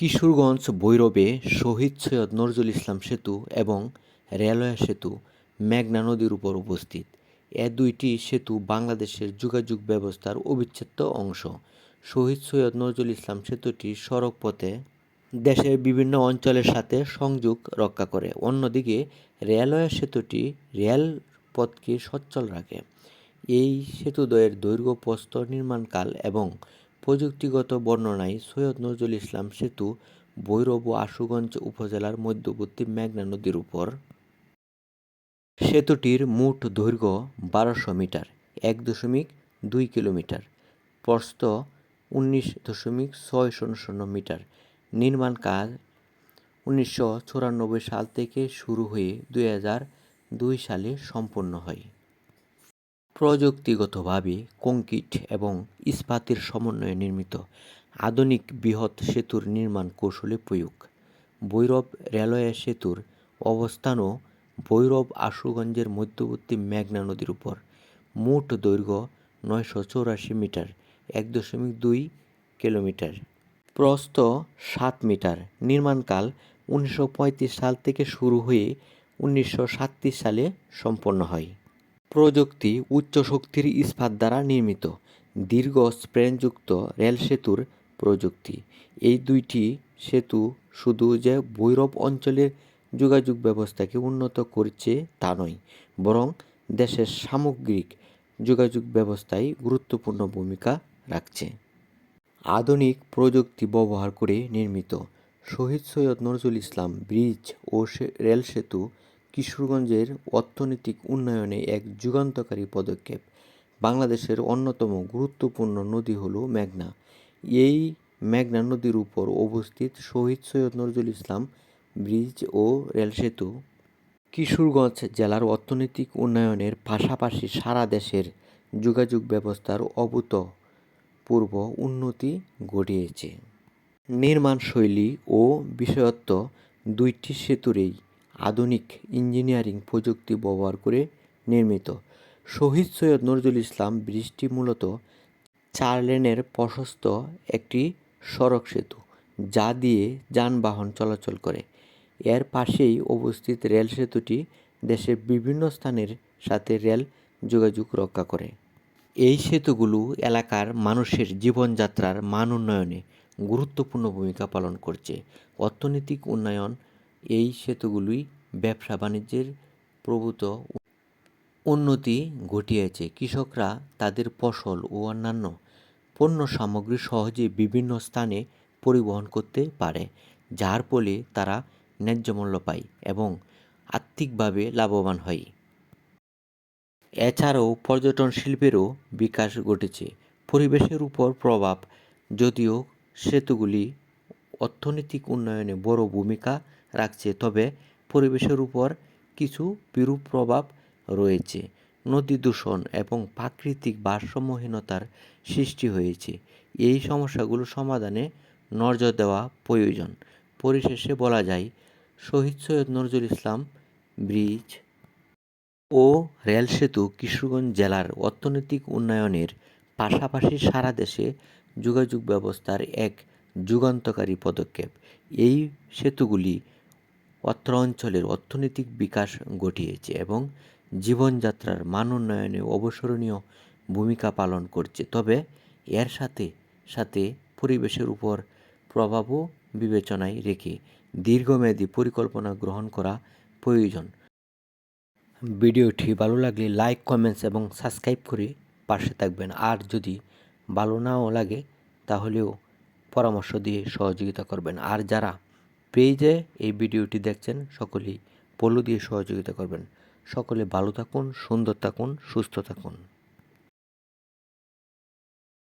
কিশোরগঞ্জ ভৈরবে শহীদ সৈয়দ নজরুল ইসলাম সেতু এবং রেলওয়ে সেতু মেঘনা নদীর উপর উপস্থিত। এ দুইটি সেতু বাংলাদেশের যোগাযোগ ব্যবস্থার অবিচ্ছেদ্য অংশ। শহীদ সৈয়দ নজরুল ইসলাম সেতুটি সড়ক পথে দেশের বিভিন্ন অঞ্চলের সাথে সংযোগ রক্ষা করে। অন্যদিকে, রেলওয়ে সেতুটি রেলপথকে সচ্ছল রাখে। এই সেতুদ্বয়ের দৈর্ঘ্য প্রস্থ নির্মাণকাল এবং প্রযুক্তিগত বর্ণনায় সৈয়দ নজরুল ইসলাম সেতু, ভৈরব ও আশুগঞ্জ উপজেলার মধ্যবর্তী মেঘনা নদীর উপর। সেতুটির মোট দৈর্ঘ্য বারোশো মিটার, এক দশমিক দুই কিলোমিটার, প্রস্থ উনিশ দশমিক ছয় শূন্য শূন্য মিটার। নির্মাণ কাজ উনিশশো চুরানব্বই সাল থেকে শুরু হয়ে দুই হাজার দুই সালে সম্পন্ন হয়। প্রযুক্তিগতভাবে কংক্রিট এবং ইস্পাতের সমন্বয়ে নির্মিত আধুনিক বৃহৎ সেতুর নির্মাণ কৌশলে প্রয়োগ। ভৈরব রেলওয়ে সেতুর অবস্থানও ভৈরব আশুগঞ্জের মধ্যবর্তী মেঘনা নদীর উপর। মোট দৈর্ঘ্য নয়শো চৌরাশি মিটার, এক দশমিক দুই কিলোমিটার। প্রস্থ সাত মিটার। নির্মাণকাল উনিশশো পঁয়ত্রিশ সাল থেকে শুরু হয়ে উনিশশো সালে সম্পন্ন হয়। প্রযুক্তি উচ্চ শক্তির ইস্পাত দ্বারা নির্মিত। দীর্ঘ স্প্রেনযুক্ত রেল সেতুর প্রযুক্তি। এই দুইটি সেতু শুধু যে ভৈরব অঞ্চলের যোগাযোগ ব্যবস্থাকে উন্নত করছে তা নয়, বরং দেশের সামগ্রিক যোগাযোগ ব্যবস্থায় গুরুত্বপূর্ণ ভূমিকা রাখছে। আধুনিক প্রযুক্তি ব্যবহার করে নির্মিত শহীদ সৈয়দ নজরুল ইসলাম ব্রিজ ও রেল সেতু কিশোরগঞ্জের অর্থনৈতিক উন্নয়নে এক যুগান্তকারী পদক্ষেপ। বাংলাদেশের অন্যতম গুরুত্বপূর্ণ নদী হল মেঘনা। এই মেঘনা নদীর উপর অবস্থিত শহীদ সৈয়দ নজরুল ইসলাম ব্রিজ ও রেল সেতু। কিশোরগঞ্জ জেলার অর্থনৈতিক উন্নয়নের পাশাপাশি সারা দেশের যোগাযোগ ব্যবস্থার অভূতপূর্ব উন্নতি ঘটিয়েছে। নির্মাণ শৈলী ও বিশেষত্ব দুইটি সেতুরেই আধুনিক ইঞ্জিনিয়ারিং প্রযুক্তি ব্যবহার করে নির্মিত। শহীদ সৈয়দ নজরুল ইসলাম ব্রিজটি মূলত চার লেনের প্রশস্ত একটি সড়ক সেতু যা দিয়ে যানবাহন চলাচল করে। এর পাশেই অবস্থিত রেল সেতুটি দেশের বিভিন্ন স্থানের সাথে রেল যোগাযোগ রক্ষা করে। এই সেতুগুলো এলাকার মানুষের জীবনযাত্রার মান উন্নয়নে গুরুত্বপূর্ণ ভূমিকা পালন করছে। অর্থনৈতিক উন্নয়ন এই সেতুগুলি ব্যবসা বাণিজ্যের প্রভূত উন্নতি ঘটিয়েছে। কৃষকরা তাদের ফসল ও অন্যান্য পণ্য সামগ্রী সহজে বিভিন্ন স্থানে পরিবহন করতে পারে, যার ফলে তারা ন্যায্য মূল্য পায় এবং আর্থিকভাবে লাভবান হয়। এছাড়াও পর্যটন শিল্পেরও বিকাশ ঘটেছে। পরিবেশের উপর প্রভাব, যদিও সেতুগুলি অর্থনৈতিক উন্নয়নে বড় ভূমিকা রাখছে। তবে পরিবেশের উপর কিছু বিরূপ প্রভাব রয়েছে। নদী দূষণ এবং প্রাকৃতিক ভারসাম্যহীনতার সৃষ্টি হয়েছে। এই সমস্যাগুলো সমাধানে নজর দেওয়া প্রয়োজন। পরিশেষে বলা যায়, শহীদ সৈয়দ নজরুল ইসলাম ব্রিজ ও রেল সেতু কিশোরগঞ্জ জেলার অর্থনৈতিক উন্নয়নের পাশাপাশি সারা দেশে যোগাযোগ ব্যবস্থার এক যুগান্তকারী পদক্ষেপ। এই সেতুগুলি অত্র অঞ্চলের অর্থনৈতিক বিকাশ ঘটিয়েছে এবং জীবনযাত্রার মান উন্নয়নে অবসরণীয় ভূমিকা পালন করছে। তবে এর সাথে সাথে পরিবেশের উপর প্রভাবও বিবেচনায় রেখে দীর্ঘমেয়াদী পরিকল্পনা গ্রহণ করা প্রয়োজন। ভিডিওটি ভালো লাগলে লাইক, কমেন্টস এবং সাবস্ক্রাইব করে পাশে থাকবেন। আর যদি ভালো নাও লাগে, তাহলেও পরামর্শ দিয়ে সহযোগিতা করবেন। আর যারা পেজে এই ভিডিওটি দেখছেন সকলেই। পলো দিয়ে সহযোগিতা করবেন। সকলে ভালো থাকুন, সুন্দর থাকুন, সুস্থ থাকুন।